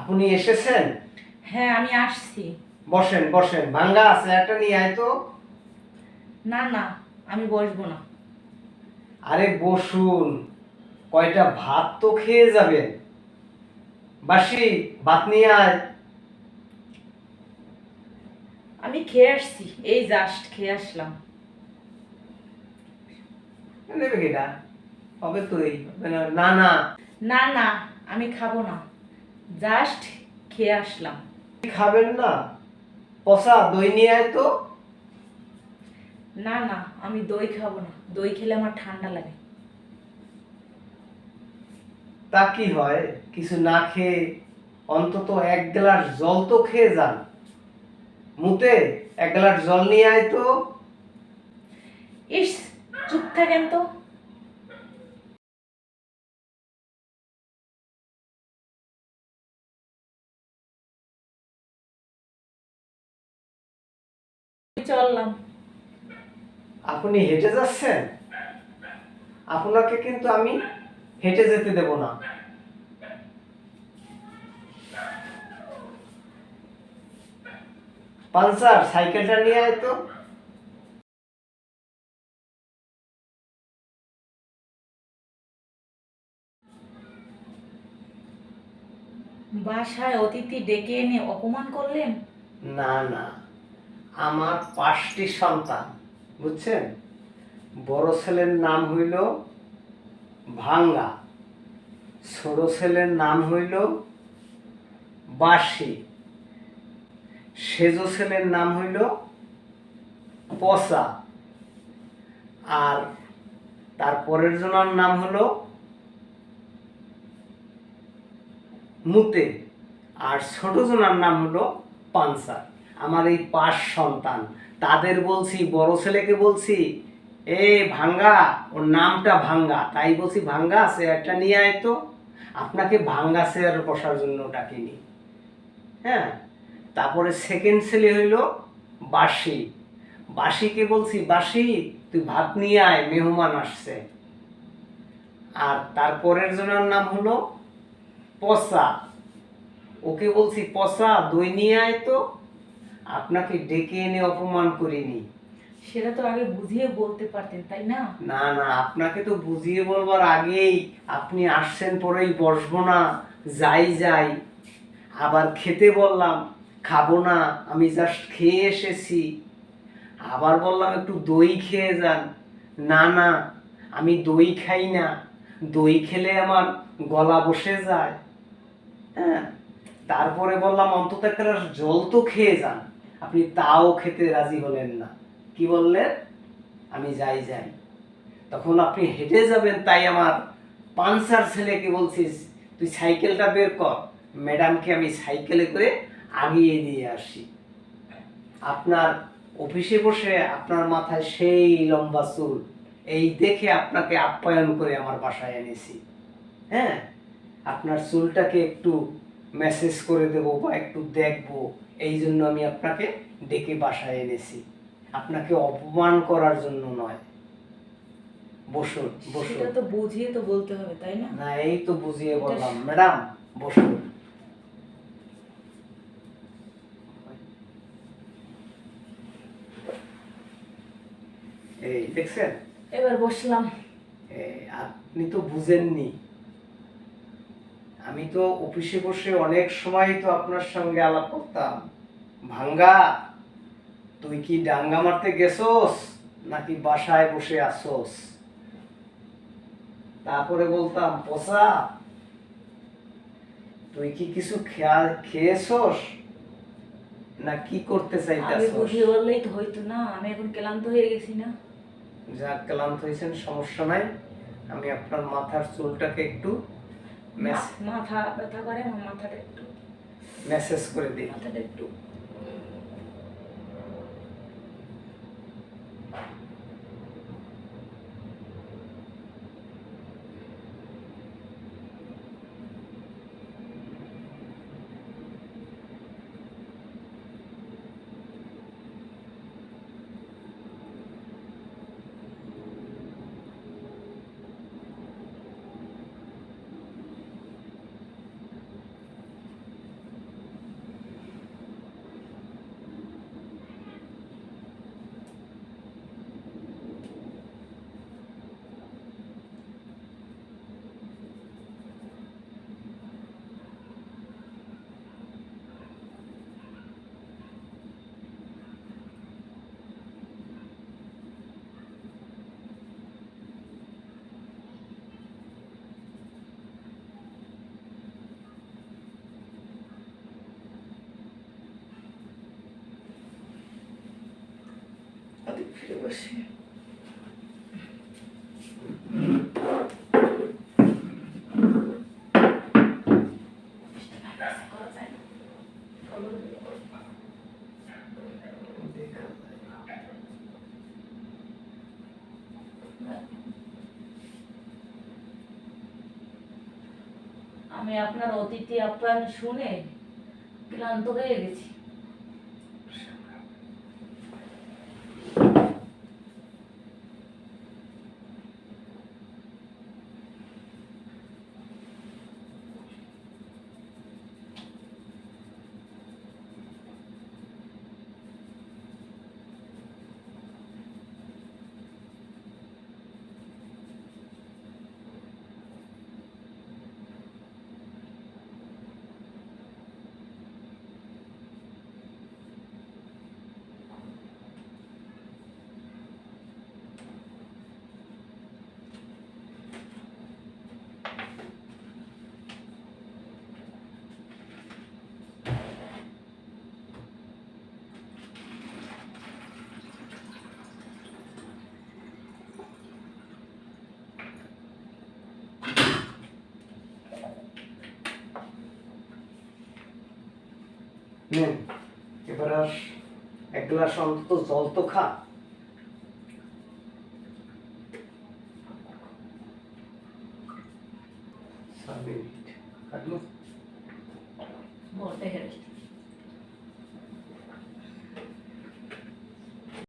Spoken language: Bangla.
আপনি এসেছেন? হ্যাঁ আমি আসছি। বসেন বসেন। ভাঙ্গা আছে একটা নিয়ে আয় তো। না না আমি বসবো না। আরে বসুন কয়টা ভাত তো খেয়ে যাবেন। বাসি ভাত নিয়ে আয়। আমি খেয়ে আসছি এই জাস্ট খেয়ে আসলাম। নেবে কিটা হবে তুই না না। না না আমি খাব না। জাস্ট খেয়ে আসলাম। খাবেন না? পচা দই নিয়ে আয় তো। না না আমি দই খাব না। দই খেলে আমার ঠান্ডা লাগে। তা কি হয়? কিছু না খেয়ে অন্তত এক গ্লাস জল তো খেয়ে যান। মুতে এক গ্লাস জল নিয়ে আয় তো। ইস চুপ থাকেন তো। চললাম। আপনি হেঁটে যাচ্ছেন? আপনাকে কিন্তু আমি হেঁটে যেতে দেব না। পালসার সাইকেলটা নিয়ে আয় তো। বাসায় অতিথি ডেকে এনে অপমান করলেন? না না। আমার পাঁচটি সন্তান। বুঝছেন? বড় ছেলের নাম হইল ভাঙ্গা। ছোট ছেলের নাম হইল বাসি সেজ ছেলের নাম হইল পচা। আর তারপরের জনার নাম হলো মুতে। আর ছোট জনার নাম হলো পানসার। আমার এই পাঁচ সন্তান। তাদের বলছি, বড় ছেলেকে বলছি, এ ভাঙ্গা, ওর নামটা ভাঙ্গা। তাই বলছি, ভাঙ্গা একটা নিয়ে আয় তো। আপনাকে ভাঙ্গা চেয়ার বসার জন্য ডাকিনি। হ্যাঁ? তারপরে সেকেন্ড ছেলে হইল বাসি। বাসিকে বলছি, বাসি, তুই ভাত নিয়ে আয়, মেহমান আসছে। আর তারপরের জনের নাম হলো পচা। ওকে বলছি, পচা, দই নিয়ে আয় তো। আপনাকে ডেকে এনে অপমান করিনি। সেটা তো আগে বুঝিয়ে বলতে পারতেন তাই না? না না আপনাকে তো বুঝিয়ে বলবার আগেই আপনি আসছেন পরেই বসবো না যাই যাই। আবার খেতে বললাম খাব না আমি জাস্ট খেয়ে এসেছি। আবার বললাম একটু দই খেয়ে যান। না না আমি দই খাই না দই খেলে আমার গলা বসে যায়। হ্যাঁ তারপরে বললাম অন্তত একটা জল তো খেয়ে যান। আপনি তাও খেতে রাজি হলেন না। কি বললেন? আমি যাই যাই। তখন আপনি হেঁটে যাবেন, তাই আমার পানসার ছেলেকে বলছিস তুই সাইকেলটা বের কর, ম্যাডামকে আমি সাইকেলে করে আগিয়ে দিয়ে আসি। আপনার অফিসে বসে আপনার মাথায় সেই লম্বা চুল, এই দেখে আপনাকে আপ্যায়ন করে আমার বাসায় এনেছি। হ্যাঁ আপনার চুলটাকে একটু মেসেজ করে দেব বা একটু দেখব। এই জন্য আমি আপনাকে ডেকে বাসায় এনেছি। আপনাকে অপমান করার জন্য নয়। বসুন বসুন। সেটা তো বুঝিয়ে তো বলতে হবে তাই না? না এই তো বুঝিয়ে বললাম। ম্যাডাম বসুন। এই দেখছেন? এবার বসলাম। আপনি তো বুঝেননি। আমি তো অফিসে বসে অনেক সময় তো আপনার সঙ্গে আলাপ করতাম। ভাঙ্গা তুই কি ডাঙ্গা মারতে গেছোস নাকি বাসায় বসে আসোস তারপরে বলতাম পচা তুই কি কিছু খেয়াল খেয়েছোস? না কি করতে চাইতেছস? বুঝিয়ে বললেই তো হইতো না আমি এখন ক্লান্ত হয়ে গেছি না। যা ক্লান্ত হয়েছেন সমস্যা নাই। আমি আপনার মাথার চুলটাকে একটু মাথা ব্যথা করে আমার মাথাটা একটু মেসেজ করে দিই। মাথাটা একটু আমি আপনার অতিথি আপ্যায়ন শুনে ক্লান্ত হয়ে গেছি। নেন। এবার আর এক গ্লাস অন্তত জল তো খা। কাটলো।